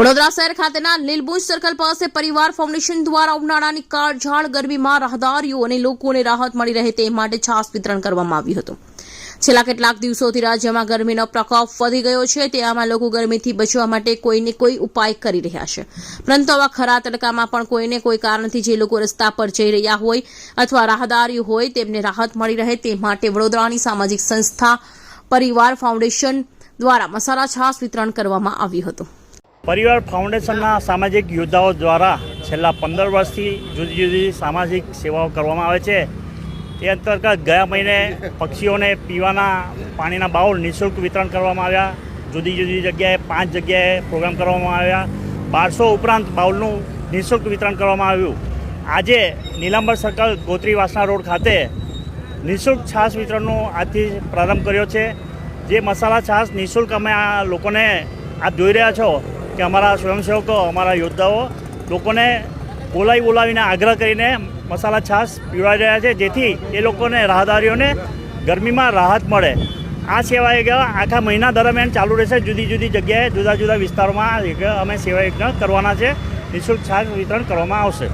વડોદરા શહેર ખાતેના લીલબુંજ સર્કલ પાસે પરિવાર ફાઉન્ડેશન દ્વારા ઉનાળાની કાળઝાળ ગરમીમાં રાહદારીઓ અને લોકોને રાહત મળી રહે તે માટે છાસ વિતરણ કરવામાં આવ્યું હતું. છેલ્લા કેટલાક દિવસોથી રાજ્યમાં ગરમીનો પ્રકોપ વધી ગયો છે. તેવામાં લોકો ગરમીથી બચવા માટે કોઈને કોઈ ઉપાય કરી રહ્યા છે. પરંતુ આવા ખરા તડકામાં પણ કોઈને કોઈ કારણથી જે લોકો રસ્તા પર જઈ રહ્યા હોય અથવા રાહદારી હોય તેમને રાહત મળી રહે તે માટે વડોદરાની સામાજિક સંસ્થા પરિવાર ફાઉન્ડેશન દ્વારા મસાલા છાસ વિતરણ કરવામાં આવ્યું હતું. પરિવાર ફાઉન્ડેશનના સામાજિક યોદ્ધાઓ દ્વારા છેલ્લા પંદર વર્ષથી જુદી જુદી સામાજિક સેવાઓ કરવામાં આવે છે. તે અંતર્ગત ગયા મહિને પક્ષીઓને પીવાના પાણીના બાઉલ નિઃશુલ્ક વિતરણ કરવામાં આવ્યા. જુદી જુદી જગ્યાએ પાંચ જગ્યાએ પ્રોગ્રામ કરવામાં આવ્યા. બારસો ઉપરાંત બાઉલનું નિઃશુલ્ક વિતરણ કરવામાં આવ્યું. આજે નીલાંબર સર્કલ ગોત્રી વાસણા રોડ ખાતે નિઃશુલ્ક છાશ વિતરણનો આજથી પ્રારંભ કર્યો છે. જે મસાલા છાશ નિઃશુલ્ક અમે આ લોકોને આપ જોઈ રહ્યા છો. કે અમારા સ્વયંસેવકો, અમારા યોદ્ધાઓ લોકોને બોલાવી બોલાવીને આગ્રહ કરીને મસાલા છાશ પીવડાવી રહ્યા છે, જેથી એ લોકોને, રાહદારીઓને ગરમીમાં રાહત મળે. આ સેવા યજ્ઞ આખા મહિના દરમિયાન ચાલુ રહેશે, જુદી જુદી જગ્યાએ, જુદા જુદા વિસ્તારોમાં અમે સેવા યજ્ઞ કરવાના છે. નિઃશુલ્ક છાશ વિતરણ કરવામાં આવશે.